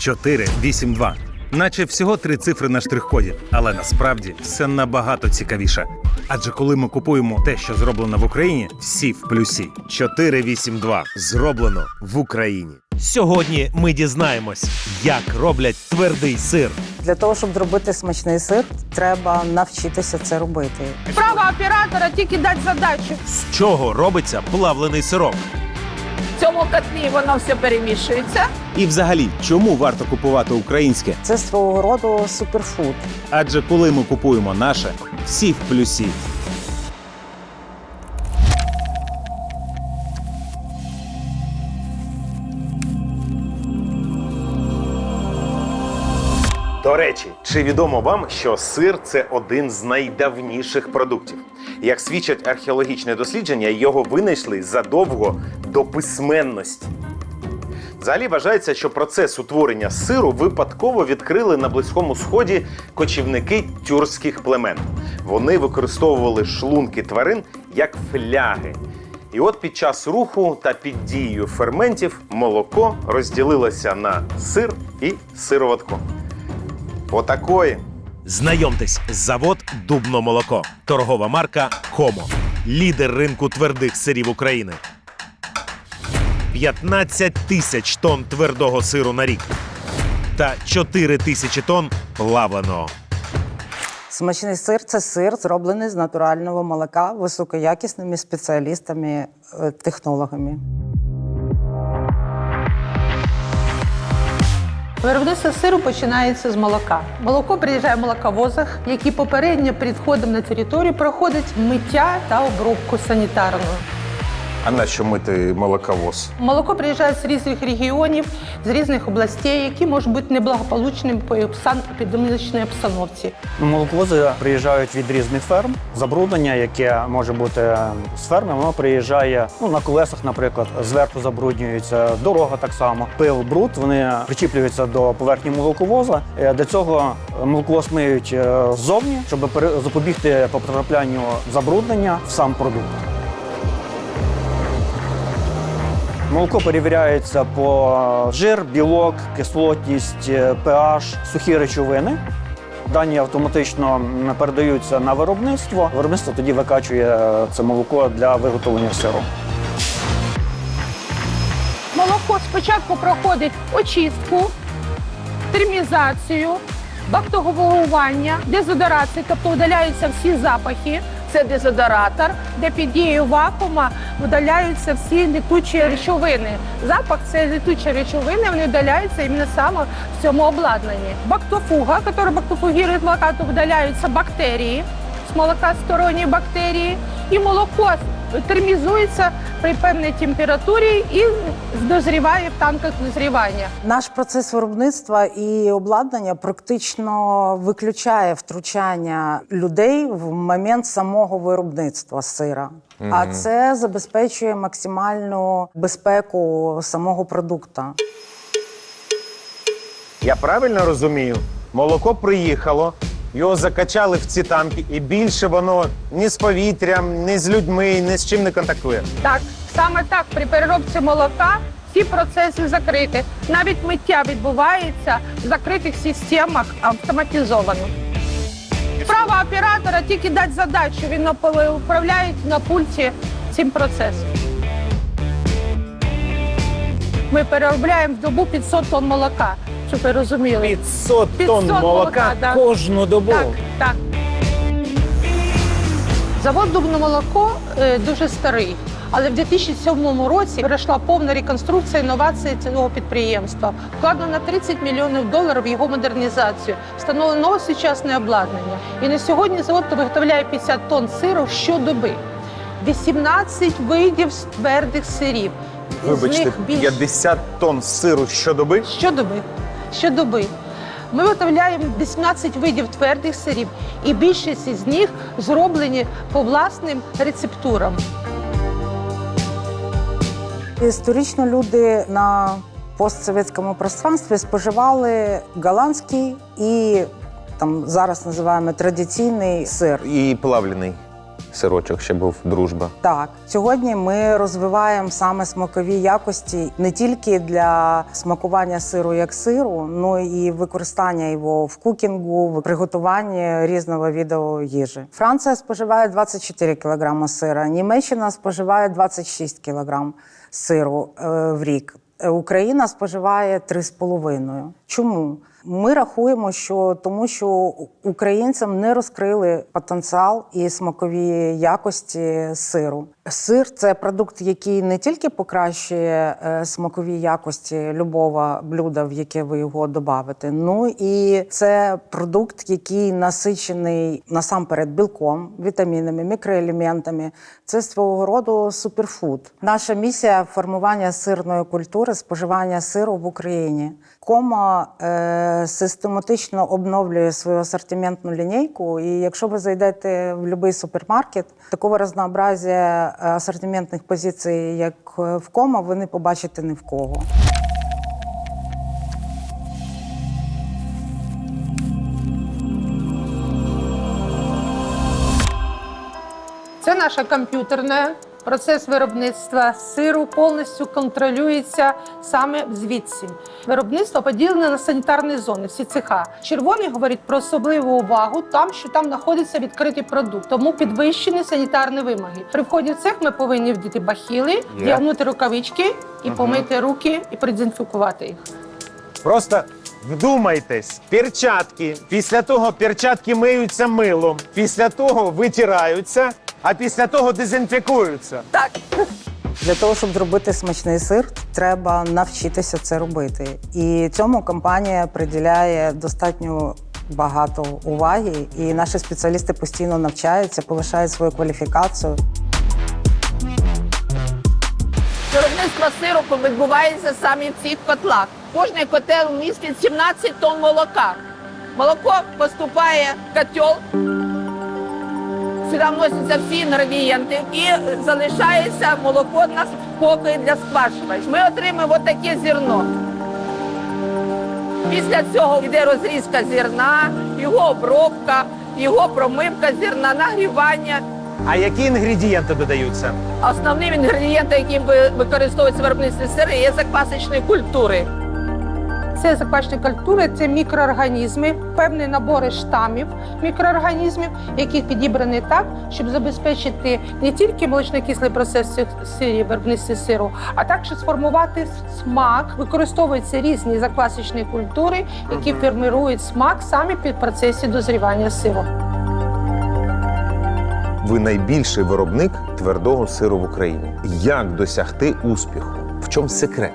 482. Наче всього три цифри на штрих-коді, але насправді все набагато цікавіше. Адже коли ми купуємо те, що зроблено в Україні, всі в плюсі. 482 зроблено в Україні. Сьогодні ми дізнаємось, як роблять твердий сир. Для того, щоб зробити смачний сир, треба навчитися це робити. Справа оператора тільки дати задачу. З чого робиться плавлений сирок? В цьому котлі воно все перемішується. І взагалі, чому варто купувати українське? Це свого роду суперфуд. Адже коли ми купуємо наше, всі в плюсі. До речі, чи відомо вам, що сир це один з найдавніших продуктів? Як свідчать археологічні дослідження, його винайшли задовго до письменності. Взагалі вважається, що процес утворення сиру випадково відкрили на Близькому Сході кочівники тюркських племен. Вони використовували шлунки тварин як фляги. І от під час руху та під дією ферментів молоко розділилося на сир і сироватку. Отакої. Знайомтесь, завод Дубно молоко, торгова марка Хомо, лідер ринку твердих сирів України. 15 тисяч тонн твердого сиру на рік та 4 тисячі тонн плавленого. Смачний сир це сир, зроблений з натурального молока високоякісними спеціалістами, Виробництво сиру починається з молока. Молоко приїжджає в молоковозах, які попередньо перед входом на територію проходять миття та обробку санітарну. А на що мити молоковоз? Молоко приїжджає з різних регіонів, з різних областей, які можуть бути неблагополучними по епідемічній обстановці. Молоковози приїжджають від різних ферм. Забруднення, яке може бути з ферми, воно приїжджає ну, на колесах, наприклад, зверху забруднюється дорога так само. Пил, бруд, вони причіплюються до поверхні молоковоза. Е, Для цього молоковоз миють е, ззовні, щоб пере- запобігти потраплянню забруднення в сам продукт. Молоко перевіряється по жир, білок, кислотність, е, pH, сухі речовини. Дані автоматично передаються на виробництво. Виробництво тоді викачує е, це молоко для виготовлення сиру. Молоко спочатку проходить очистку, термізацію, бактоговування, дезодорацію, тобто удаляються всі запахи. Це дезодоратор, де під дією вакуума видаляються всі літучі речовини. Запах це літучі речовини, вони видаляються іменно саме в цьому обладнанні. Бактофуга, яка бактофугірує молока, то бактерії з молока сторонні бактерії, і молоко термізується при певній температурі і дозріває в танках дозрівання. Наш процес виробництва і обладнання практично виключає втручання людей в момент самого виробництва сира. А це забезпечує максимальну безпеку самого продукту. Я правильно розумію? Молоко приїхало, його закачали в ці танки, і більше воно ні з повітрям, ні з людьми, ні з чим не контактує. Так, саме так при переробці молока всі процеси закриті. Навіть миття відбувається в закритих системах автоматизовано. Справа оператора тільки дати задачу, він управляє на пульті цим процесом. Ми переробляємо в добу 500 тонн молока, щоб ви розуміли. 500 500 тонн молока молока, да. кожну добу. Так, так. Завод Дубне молоко е, дуже старий. Але в 2007 році пройшла повна реконструкція інновації цього підприємства. Вкладено на 30 мільйонів доларів в його модернізацію, встановлено нове сучасне обладнання. І на сьогодні завод виготовляє 50 тонн сиру щодоби. 18 видів твердих сирів. Із Вибачте, них більш- 50 тонн сиру щодоби. Щодоби. Щодоби. Ми виготовляємо 18 видів твердих сирів, і більшість із них зроблені по власним рецептурам. Історично люди на постсовєтському пространстві споживали голландський і там зараз називаємо традиційний сир. І плавлений. Сирочок ще був дружба. Так, сьогодні ми розвиваємо саме смакові якості не тільки для смакування сиру як сиру, ну і використання його в кукінгу, в приготуванні різного виду їжі. Франція споживає 24 кг сира, Німеччина споживає 26 кг сиру е, в рік. Е, Україна споживає 3,5. Чому? Ми рахуємо, що тому, що українцям не розкрили потенціал і смакові якості сиру. Сир це продукт, який не тільки покращує е, смакові якості любого блюда, в яке ви його додавите, ну і це продукт, який насичений насамперед білком, вітамінами, мікроелементами. Це свого роду суперфуд. Наша місія формування сирної культури, споживання сиру в Україні. Кома е, систематично обновлює свою асортиментну лінійку. І якщо ви зайдете в будь-який супермаркет, такого разнообразія е, асортиментних позицій, як е, в кома, ви не побачите ні в кого. Це наша комп'ютерна. Процес виробництва сиру повністю контролюється саме звідси. Виробництво поділене на санітарні зони, всі цеха. Червоний говорить про особливу увагу там, що там знаходиться відкритий продукт, тому підвищені санітарні вимоги. При вході в цех ми повинні вдіти бахіли, вдягнути рукавички і помити руки і продезінфікувати їх. Просто вдумайтесь, перчатки. Після того перчатки миються милом, після того витираються, а після того дезінфікуються. Так. Для того, щоб зробити смачний сир, треба навчитися це робити. І цьому компанія приділяє достатньо багато уваги, і наші спеціалісти постійно навчаються, повишають свою кваліфікацію. Виробництво сиропу відбувається саме в цих котлах. Кожний котел містить 17 тонн молока. Молоко поступає в котел, сюди вносяться всі інгредієнти і залишається молоко на спокій для сквашування. Ми отримуємо таке зерно. Після цього йде розрізка зерна, його обробка, його промивка зерна, нагрівання. А які інгредієнти додаються? Основним інгредієнтом, яким ви- використовується в виробництві сири, є заквасочні культури. Це заквашені культури, це мікроорганізми, певні набори штамів мікроорганізмів, які підібрані так, щоб забезпечити не тільки молочно-кислий процес в сирі, виробництві сиру, а також сформувати смак. Використовуються різні заквасочні культури, які формують смак саме під процесі дозрівання сиру. Ви найбільший виробник твердого сиру в Україні. Як досягти успіху? В чому секрет?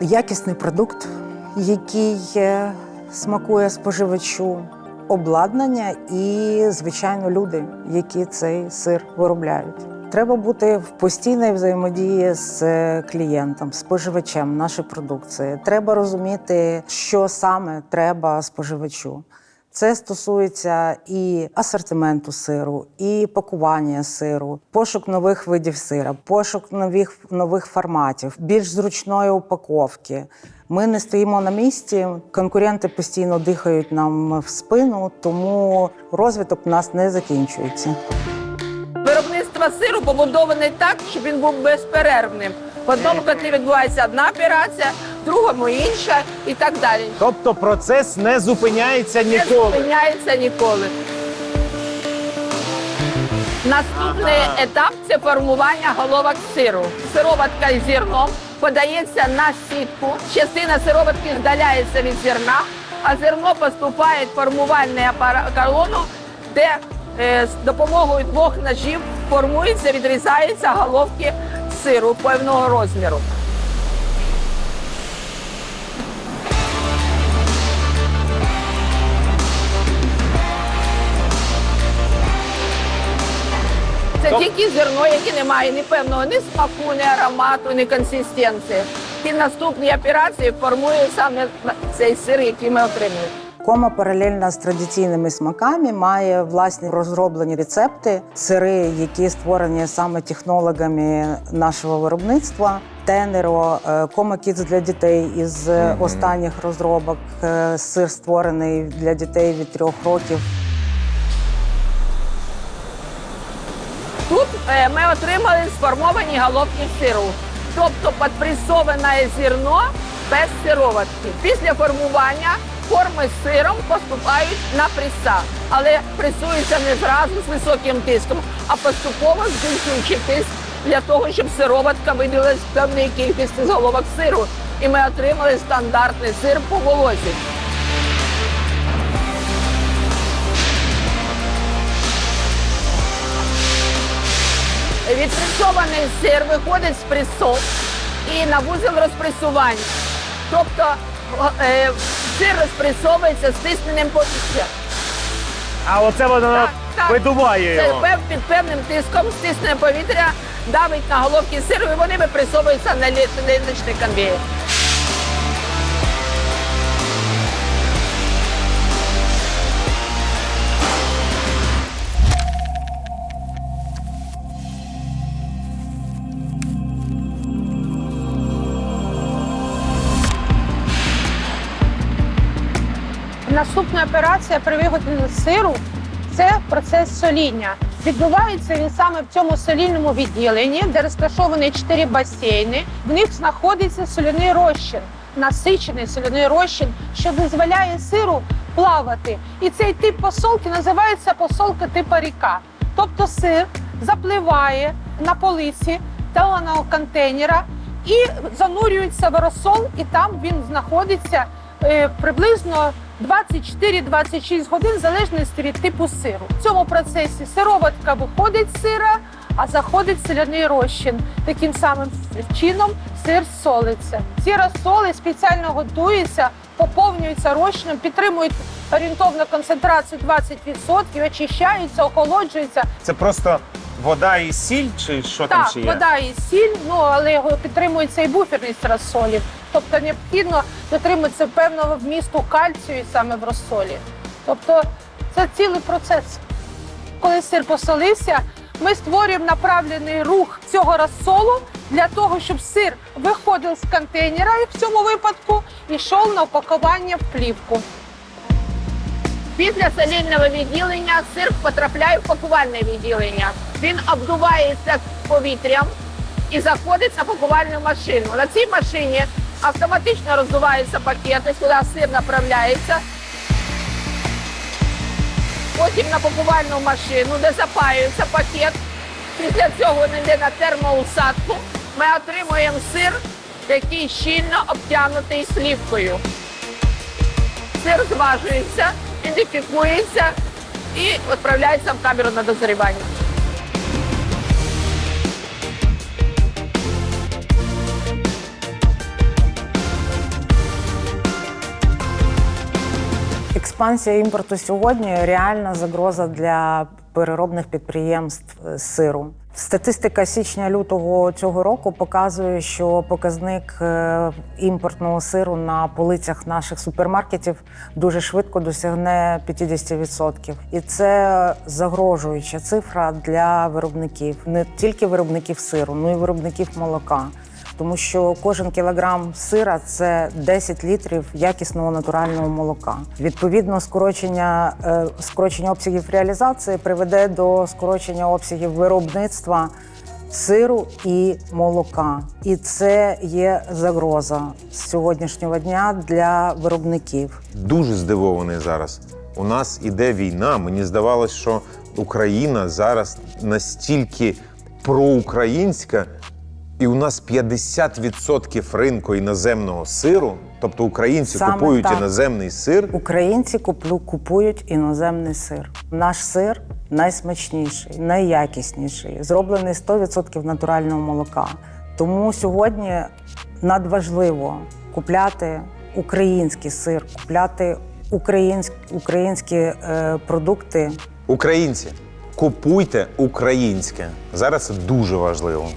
Якісний продукт, який е, смакує споживачу, обладнання і, звичайно, люди, які цей сир виробляють. Треба бути в постійній взаємодії з е, клієнтом, споживачем нашої продукції. Треба розуміти, що саме треба споживачу. Це стосується і асортименту сиру, і пакування сиру, пошук нових видів сира, пошук нових, нових форматів, більш зручної упаковки. Ми не стоїмо на місці, конкуренти постійно дихають нам в спину, тому розвиток у нас не закінчується. Виробництво сиру побудоване так, щоб він був безперервним. В одному котлі відбувається одна операція, в другому інша і так далі. Тобто процес не зупиняється Не ніколи. зупиняється ніколи. Наступний етап це формування головок сиру. Сироватка з зерном подається на сітку. Частина сироватки здаляється від зерна, а зерно поступає в формувальний апарат колону, де е, з допомогою двох ножів формується, відрізаються головки сиру певного розміру. Це тільки зерно, яке не має ні певного ні смаку, ні аромату, ні консистенції. І наступні операції формує саме цей сир, який ми отримуємо. Кома паралельно з традиційними смаками має власні розроблені рецепти, сири, які створені саме технологами нашого виробництва. Тенеро, е, кома кітс для дітей із останніх розробок. Е, Сир створений для дітей від трьох років. Тут е, ми отримали сформовані головки сиру, тобто підпресоване зерно без сироватки. Після формування форми з сиром поступають на преса, але пресуються не зразу з високим тиском, а поступово збільшуючи тиск для того, щоб сироватка виділилась в певної кількості з головок сиру. І ми отримали стандартний сир по волосі. Відпресований сир виходить з пресов і на вузол розпресування. Тобто е, сир розпресовується стисненим повітрям. А оце воно Так, видуває його. під певним тиском стиснене повітря давить на головки сиру, і вони випресовуються на лі- ліночний конвейер. Наступна операція при виготовленні сиру це процес соління. Відбувається він саме в цьому солільному відділенні, де розташовані чотири басейни. В них знаходиться соляний розчин, насичений соляний розчин, що дозволяє сиру плавати. І цей тип посолки називається посолка типу ріка. Тобто сир запливає на полиці талоного контейнера і занурюється в розсол, і там він знаходиться е, приблизно 24-26 годин в залежності від типу сиру. В цьому процесі сироватка виходить з сира, а заходить соляний розчин. Таким самим чином сир солиться. Ці розсоли спеціально готуються, поповнюються розчином, підтримують орієнтовну концентрацію 20%, очищаються, охолоджуються. Це просто вода і сіль, чи що там Так, ще є? вода і сіль, ну але його підтримується і буферність розсолів. Тобто необхідно дотримуватися певного вмісту кальцію саме в розсолі. Тобто це цілий процес. Коли сир посолився, ми створюємо направлений рух цього розсолу для того, щоб сир виходив з контейнера і в цьому випадку йшов на упакування в плівку. Після солільного відділення сир потрапляє в пакувальне відділення. Він обдувається повітрям і заходить на пакувальну машину. На цій машині автоматично роздуваються пакети, сюди сир направляється. Потім на пакувальну машину, де запаюється пакет. Після цього він йде на термоусадку. Ми отримуємо сир, який щільно обтягнутий слівкою. Сир зважується, ідентифікується і відправляється в камеру на дозрівання. Експансія імпорту сьогодні реальна загроза для переробних підприємств е, сиру. Статистика січня-лютого цього року показує, що показник е, імпортного сиру на полицях наших супермаркетів дуже швидко досягне 50%. І це загрожуюча цифра для виробників, не тільки виробників сиру, ну і виробників молока тому що кожен кілограм сира це 10 літрів якісного натурального молока. Відповідно, скорочення, е, скорочення обсягів реалізації приведе до скорочення обсягів виробництва сиру і молока. І це є загроза з сьогоднішнього дня для виробників. Дуже здивований зараз. У нас іде війна. Мені здавалось, що Україна зараз настільки проукраїнська, і у нас 50% ринку іноземного сиру. Тобто українці Саме купують так. іноземний сир. Українці куплю, купують іноземний сир. Наш сир найсмачніший, найякісніший, зроблений 100% натурального молока. Тому сьогодні надважливо купляти український сир, купляти українські, українські е, продукти. Українці, купуйте українське. Зараз це дуже важливо.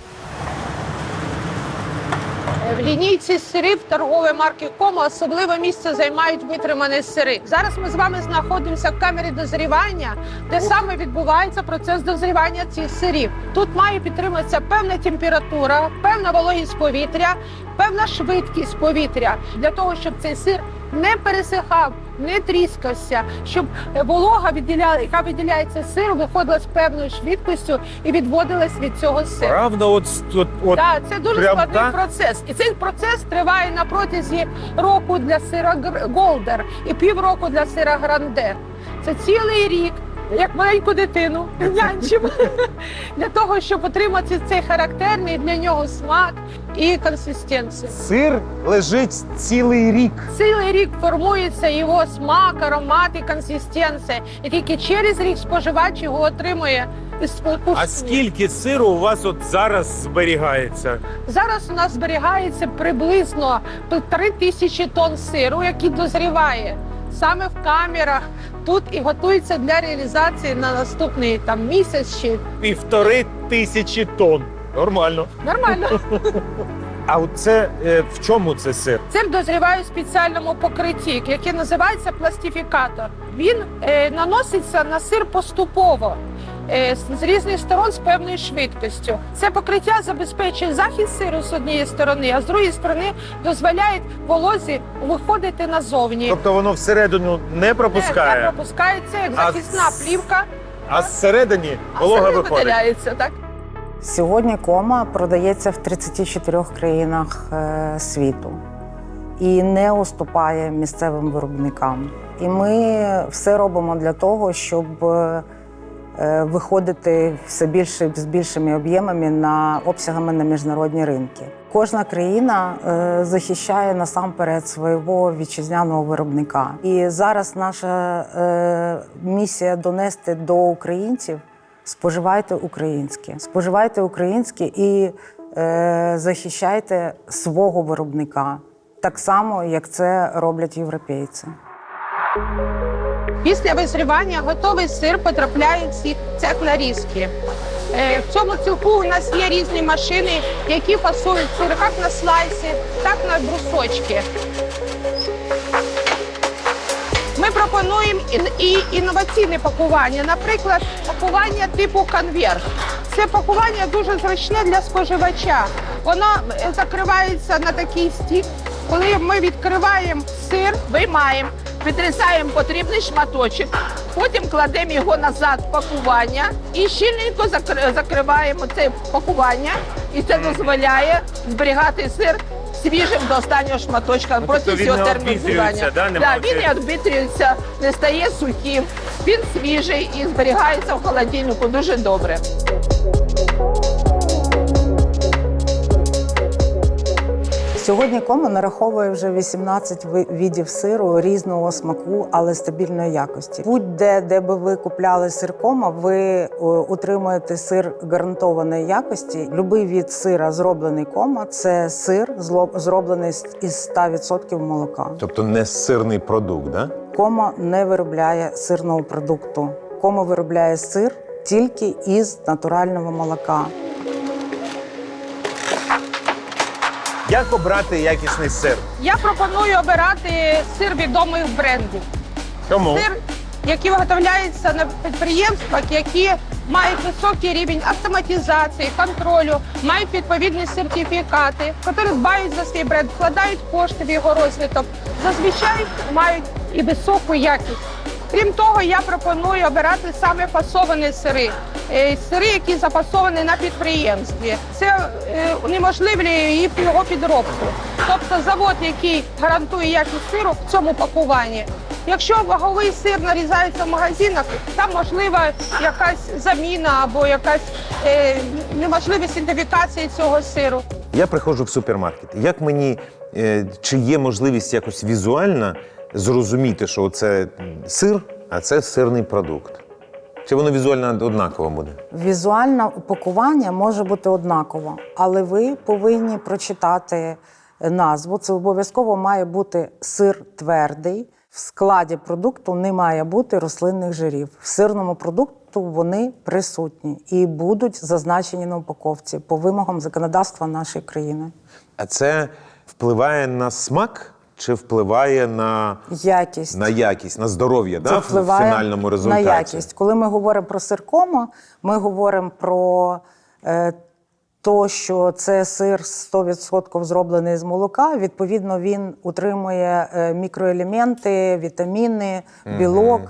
В лінійці сирів торгової марки Комо особливе місце займають витримані сири. Зараз ми з вами знаходимося в камері дозрівання, де саме відбувається процес дозрівання цих сирів. Тут має підтриматися певна температура, певна вологість повітря, певна швидкість повітря для того, щоб цей сир не пересихав не тріскався, щоб волога, відділяла, яка виділяється з сиру, виходила з певною швидкістю і відводилась від цього сиру. Правда, от, от, от Так, це дуже прям складний так? процес. І цей процес триває на протязі року для сира Голдер і півроку для сира Гранде. Це цілий рік, як маленьку дитину, нянчимо, для того, щоб отримати цей характерний для нього смак і консистенцію. Сир лежить цілий рік. Цілий рік формується його смак, аромат і консистенція. І тільки через рік споживач його отримує. А скільки сиру у вас от зараз зберігається? Зараз у нас зберігається приблизно півтори тисячі тонн сиру, який дозріває саме в камерах тут і готується для реалізації на наступний там місяць чи Півтори тисячі тонн. Нормально. нормально. А от це е, в чому це сир? Сир дозріває в спеціальному покритті, яке називається пластифікатор. Він е, наноситься на сир поступово. Е, з- різних сторон з певною швидкістю. Це покриття забезпечує захист сиру з однієї сторони, а з другої сторони дозволяє волозі виходити назовні. Тобто воно всередину не Не, не пропускає, пропускається як А захисна з- плівка, а зсередині а волога сир виходить. виділяється, так? Сьогодні кома продається в 34 країнах е, світу і не уступає місцевим виробникам. І ми все робимо для того, щоб е, виходити все більше з більшими об'ємами на обсягами на міжнародні ринки. Кожна країна е, захищає насамперед свого вітчизняного виробника. І зараз наша е, місія донести до українців споживайте українське, споживайте українське і е, захищайте свого виробника, так само, як це роблять європейці. Після визрівання готовий сир потрапляє в ці- цех нарізки. Е, В цьому цеху у нас є різні машини, які фасують сир як на слайси, так на брусочки. Ми пропонуємо і- і інноваційне пакування, наприклад, пакування типу конверт. Це пакування дуже зручне для споживача. Воно е, закривається на такий стік. Коли ми відкриваємо сир, виймаємо, відрізаємо потрібний шматочок, потім кладемо його назад в пакування і щільненько закри- закриваємо це пакування, і це дозволяє зберігати сир свіжим до останнього шматочка Ну, протягом цього терміну зберігання. да? Да, він не відбитрюється, не стає сухим. Він свіжий і зберігається в холодильнику дуже добре. Сьогодні кома нараховує вже 18 ви- видів сиру різного смаку, але стабільної якості. Будь-де, де би ви купляли сир кома, ви е, отримуєте сир гарантованої якості. Любий від сира зроблений кома це сир зроблений із 100% молока. Тобто не сирний продукт, да? Кома не виробляє сирного продукту. Кома виробляє сир тільки із натурального молока. Як обрати якісний сир? Я пропоную обирати сир відомих брендів. Чому? Сир, який виготовляється на підприємствах, які мають високий рівень автоматизації, контролю, мають відповідні сертифікати, які дбають за свій бренд, вкладають кошти в його розвиток, зазвичай мають і високу якість. Крім того, я пропоную обирати саме фасовані сири, Е, сири, які запасовані на підприємстві. Це е, унеможливлює її його підробку. Тобто завод, який гарантує якість сиру в цьому пакуванні. Якщо ваговий сир нарізається в магазинах, там можлива якась заміна або якась е, неможливість ідентифікації цього сиру. Я приходжу в супермаркет. Як мені е, чи є можливість якось візуально зрозуміти, що це сир, а це сирний продукт? Чи воно візуально однаково буде? Візуальне упакування може бути однаково, але ви повинні прочитати назву. Це обов'язково має бути сир твердий. В складі продукту не має бути рослинних жирів. В сирному продукту вони присутні і будуть зазначені на упаковці по вимогам законодавства нашої країни. А це впливає на смак чи впливає на, Якість. на якість, на здоров'я да, в фінальному результаті? на якість. Коли ми говоримо про сир кома, ми говоримо про е, То, що це сир 100% зроблений з молока, відповідно, він утримує е, мікроелементи, вітаміни, білок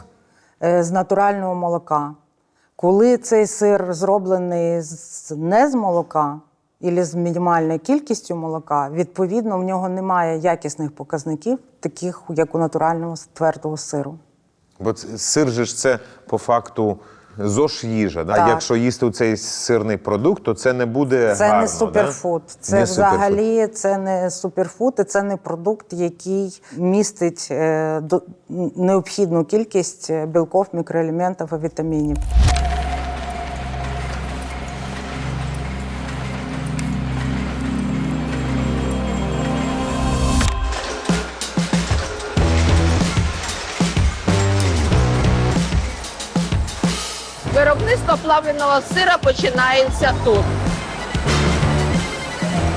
е, з натурального молока. Коли цей сир зроблений з, не з молока або з мінімальною кількістю молока, відповідно, в нього немає якісних показників, таких як у натурального твердого сиру. Бо сир же ж це по факту ЗОЖ їжа. Да? Так. Якщо їсти цей сирний продукт, то це не буде Це гарно. не суперфуд. Да? Це Не суперфуд. взагалі це не суперфуд, і це не продукт, який містить е, до- необхідну кількість е, білків, мікроелементів і вітамінів. Виробництво плавленого сира починається тут.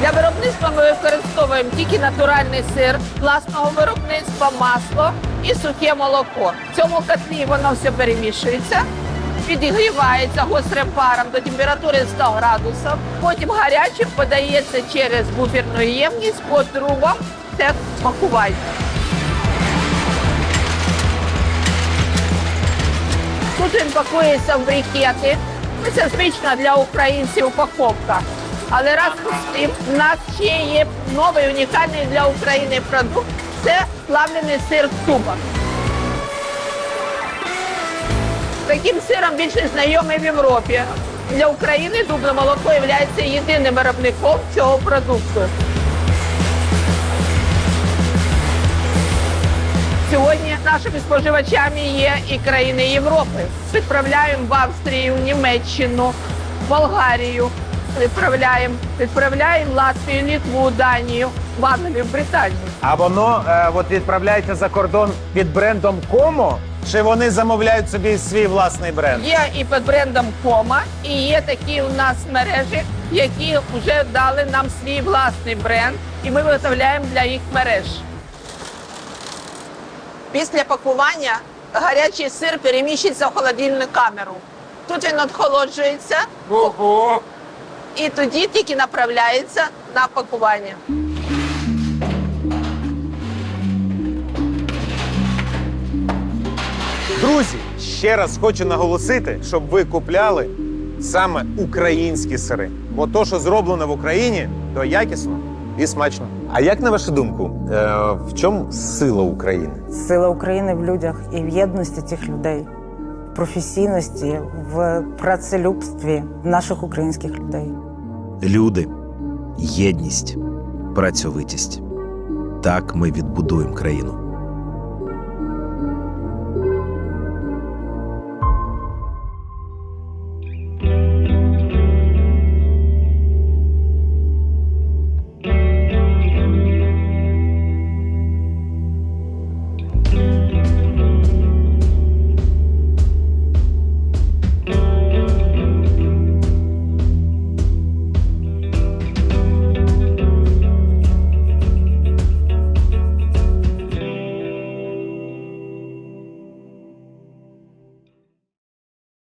Для виробництва ми використовуємо тільки натуральний сир, власного виробництва, масло і сухе молоко. В цьому котлі воно все перемішується, підігрівається гострим паром до температури 100 градусів. Потім гарячим подається через буферну ємність по трубам. Це смакування. Тут він пакується в брикети. Ну, Це звична для українців упаковка. Але разом з тим в нас ще є новий унікальний для України продукт. Це плавлений сир в тубах. Таким сиром більше знайомий в Європі. Для України дубне молоко є єдиним виробником цього продукту. Сьогодні нашими споживачами є і країни Європи. Відправляємо в Австрію, Німеччину, Болгарію. Відправляємо, відправляємо Латвію, Літву, Данію, в Англію, Британію. А воно е, от відправляється за кордон під брендом Комо, чи вони замовляють собі свій власний бренд? Є і під брендом Кома, і є такі у нас мережі, які вже дали нам свій власний бренд, і ми виготовляємо для їх мереж. Після пакування гарячий сир переміщується в холодильну камеру. Тут він охолоджується Ого! і тоді тільки направляється на пакування. Друзі, ще раз хочу наголосити, щоб ви купляли саме українські сири. Бо то, що зроблено в Україні, то якісно і смачно. А як на вашу думку, е, в чому сила України? Сила України в людях і в єдності цих людей, в професійності, в працелюбстві наших українських людей. Люди, єдність, працьовитість. Так ми відбудуємо країну.